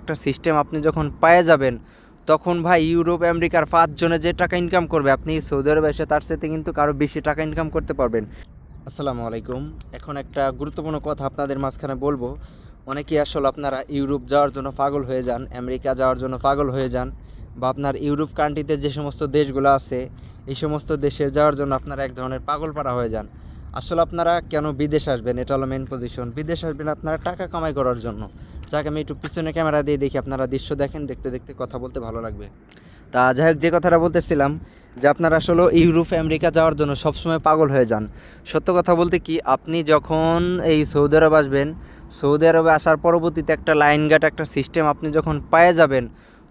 একটা সিস্টেম আপনি যখন পায়ে যাবেন, তখন ভাই ইউরোপ, আমেরিকার পাঁচজনে যে টাকা ইনকাম করবে, আপনি সৌদি আরবে এসে তার সাথে কিন্তু কারও বেশি টাকা ইনকাম করতে পারবেন। আসসালামু আলাইকুম। এখন একটা গুরুত্বপূর্ণ কথা আপনাদের মাঝখানে বলব। অনেকেই আসলে আপনারা ইউরোপ যাওয়ার জন্য পাগল হয়ে যান, আমেরিকা যাওয়ার জন্য পাগল হয়ে যান, বা আপনার ইউরোপ কান্ট্রিতে যে সমস্ত দেশগুলো আছে, এই সমস্ত দেশে যাওয়ার জন্য আপনারা এক ধরনের পাগল পাড়া হয়ে যান। আসলে আপনারা কেন বিদেশ আসবেন? এটা হলো মেন পজিশন বিদেশ আসবেন আপনারা টাকা কামাই করার জন্য। যাকে, আমি একটু পিছনে ক্যামেরা দিয়ে দেখি, আপনারা দৃশ্য দেখেন, দেখতে দেখতে কথা বলতে ভালো লাগবে। তা যাই যে কথাটা বলতেছিলাম, যে আপনারা আসলে ইউরোপ, আমেরিকা যাওয়ার জন্য সবসময় পাগল হয়ে যান। সত্য কথা বলতে কি, আপনি যখন এই সৌদি আরব আসবেন, সৌদি আরবে আসার পরবর্তীতে একটা লাইন একটা সিস্টেম আপনি যখন পায়ে যাবেন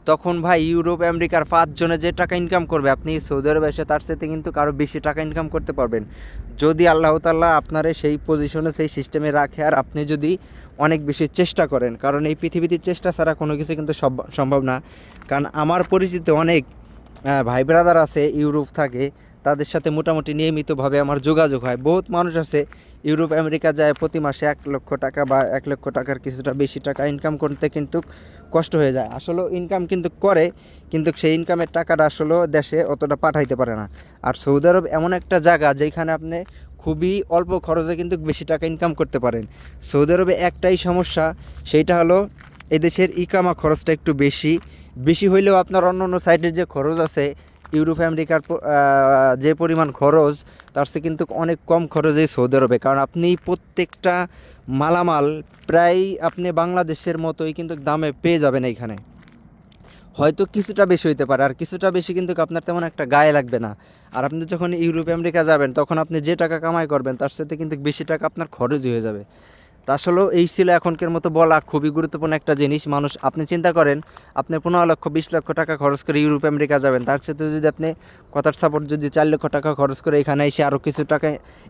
তখন ভাই ইউরোপ, আমেরিকার পাঁচজনে যে টাকা ইনকাম করবে, আপনি সৌদি আরবে এসে তার সাথে কিন্তু কারও বেশি টাকা ইনকাম করতে পারবেন। যদি আল্লাহ তাল্লাহ আপনারে সেই পজিশনে সেই সিস্টেমে রাখে, আর আপনি যদি অনেক বেশি চেষ্টা করেন, কারণ এই পৃথিবীতে চেষ্টা ছাড়া কোনো কিছু কিন্তু সম্ভব না। কারণ আমার পরিচিত অনেক ভাই ব্রাদার আছে, ইউরোপ থাকে তাদের সাথে মোটামুটি নিয়মিতভাবে আমার যোগাযোগ হয়। বহুত মানুষ আছে, ইউরোপ, আমেরিকা যায় প্রতি মাসে এক লক্ষ টাকা বা এক লক্ষ টাকার কিছুটা বেশি টাকা ইনকাম করতে কিন্তু কষ্ট হয়ে যায়। আসলে ইনকাম কিন্তু করে, কিন্তু সেই ইনকামের টাকাটা আসলে দেশে অতটা পাঠাইতে পারে না। আর সৌদি আরব এমন একটা জায়গা যেখানে আপনি খুবই অল্প খরচে কিন্তু বেশি টাকা ইনকাম করতে পারেন। সৌদি আরবে একটাই সমস্যা, সেইটা হলো এদেশের ইকামা খরচটা একটু বেশি। বেশি হইলেও আপনার অন্য অন্য সাইডের যে খরচ আছে ইউরোপ, আমেরিকার যে পরিমাণ খরচ, তার চেয়ে কিন্তু অনেক কম খরচেই সৌদি আরবে। কারণ আপনি প্রত্যেকটা মালামাল প্রায় আপনি বাংলাদেশের মতোই কিন্তু দামে পেয়ে যাবেন এইখানে। হয়তো কিছুটা বেশি হইতে পারে, আর কিছুটা বেশি কিন্তু আপনার তেমন একটা গায়ে লাগবে না। আর আপনি যখন ইউরোপ, আমেরিকা যাবেন, তখন আপনি যে টাকা কামাই করবেন, তার সাথে কিন্তু বেশি টাকা আপনার খরচই হয়ে যাবে। তা আসলেও এই ছিল এখনকার মতো বলা খুবই গুরুত্বপূর্ণ একটা জিনিস। মানুষ, আপনি চিন্তা করেন, আপনি পনেরো লক্ষ, বিশ লক্ষ টাকা খরচ করে ইউরোপ, আমেরিকা যাবেন। তার সাথে যদি আপনি কথার সাপোর্ট যদি চার লক্ষ টাকা খরচ করে এখানে এসে আরও কিছু টাকা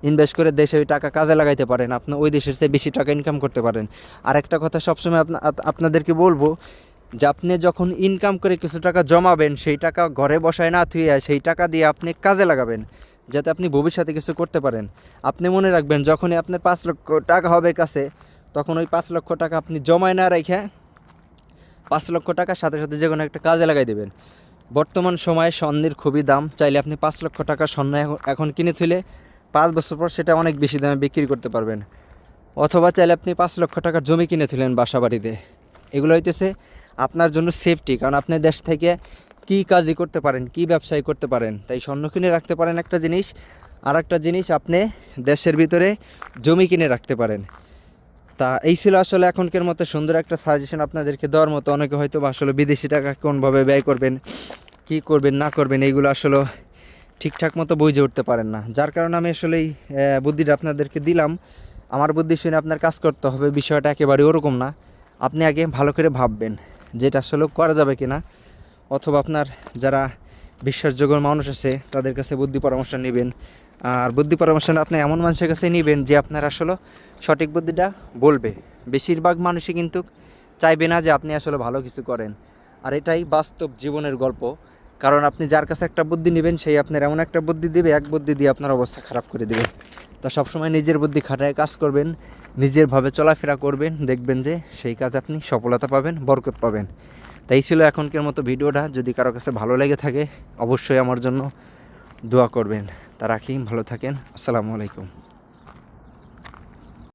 ইনভেস্ট করে দেশে ওই টাকা কাজে লাগাইতে পারেন, আপনি ওই দেশের চেয়ে বেশি টাকা ইনকাম করতে পারেন। আর একটা কথা সবসময় আপনা আপনাদেরকে বলব যে আপনি যখন ইনকাম করে কিছু টাকা জমাবেন, সেই টাকা ঘরে বসায় না থুয়ে, সেই টাকা দিয়ে আপনি কাজে লাগাবেন। যাতে আপনি ভবিষ্যতে কিছু করতে পারেন। আপনি মনে রাখবেন, যখনই আপনার পাঁচ লক্ষ টাকা হবে কাছে, তখন ওই পাঁচ লক্ষ টাকা আপনি জমায় না রেখে পাঁচ লক্ষ টাকার সাথে সাথে যে কোনো একটা কাজে লাগাই দেবেন। বর্তমান সময়ে স্বর্ণের খুবই দাম, চাইলে আপনি পাঁচ লক্ষ টাকা স্বর্ণ এখন- কিনে তুলে পাঁচ বছর পর সেটা অনেক বেশি দামে বিক্রি করতে পারবেন। অথবা চাইলে আপনি পাঁচ লক্ষ টাকার জমি কিনে তুলেন বাসা বাড়িতে এগুলো হইতেছে আপনার জন্য সেফটি কারণ আপনি দেশ থেকে কী কাজই করতে পারেন, কী ব্যবসায় করতে পারেন, তাই স্বর্ণ কিনে রাখতে পারেন একটা জিনিস। আর একটা জিনিস আপনি দেশের ভিতরে জমি কিনে রাখতে পারেন। তা এই ছিল আসলে এখনকার মতো সুন্দর একটা সাজেশন আপনাদেরকে দেওয়ার মতো। অনেকে হয়তো আসলে বিদেশি টাকা কোনভাবে ব্যয় করবেন, কি করবেন, না করবেন এইগুলো আসলে ঠিকঠাক মতো বুঝে উঠতে পারেন না। যার কারণে আমি আসলে এই বুদ্ধিটা আপনাদেরকে দিলাম। আমার বুদ্ধি শুনে আপনার কাজ করতে হবে, বিষয়টা একেবারে ওরকম না। আপনি আগে ভালো করে ভাববেন, যেটা আসলে করা যাবে কিনা। অথবা আপনার যারা বিশ্বাসযোগ্য মানুষ আছে, তাদের কাছে বুদ্ধি পরামর্শ নেবেন। আর বুদ্ধি পরামর্শ আপনি এমন মানুষের কাছে নেবেন যে আপনার আসলে সঠিক বুদ্ধিটা বলবে। বেশিরভাগ মানুষই কিন্তু চাইবে না যে আপনি আসলে ভালো কিছু করেন। আর এটাই বাস্তব জীবনের গল্প। কারণ আপনি যার কাছে একটা বুদ্ধি নেবেন, সেই আপনার এমন একটা বুদ্ধি দেবে, এক বুদ্ধি দিয়ে আপনার অবস্থা খারাপ করে দেবে। তা সবসময় নিজের বুদ্ধি খাটায় কাজ করবেন নিজেরভাবে চলাফেরা করবেন, দেখবেন যে সেই কাজ আপনি সফলতা পাবেন, বরকত পাবেন। তাই ছিল এখনকার মতো ভিডিওটা। যদি কারও কাছে ভালো লেগে থাকে, অবশ্যই আমার জন্য দোয়া করবেন। তা রাখি, ভালো থাকেন। আসসালামু আলাইকুম।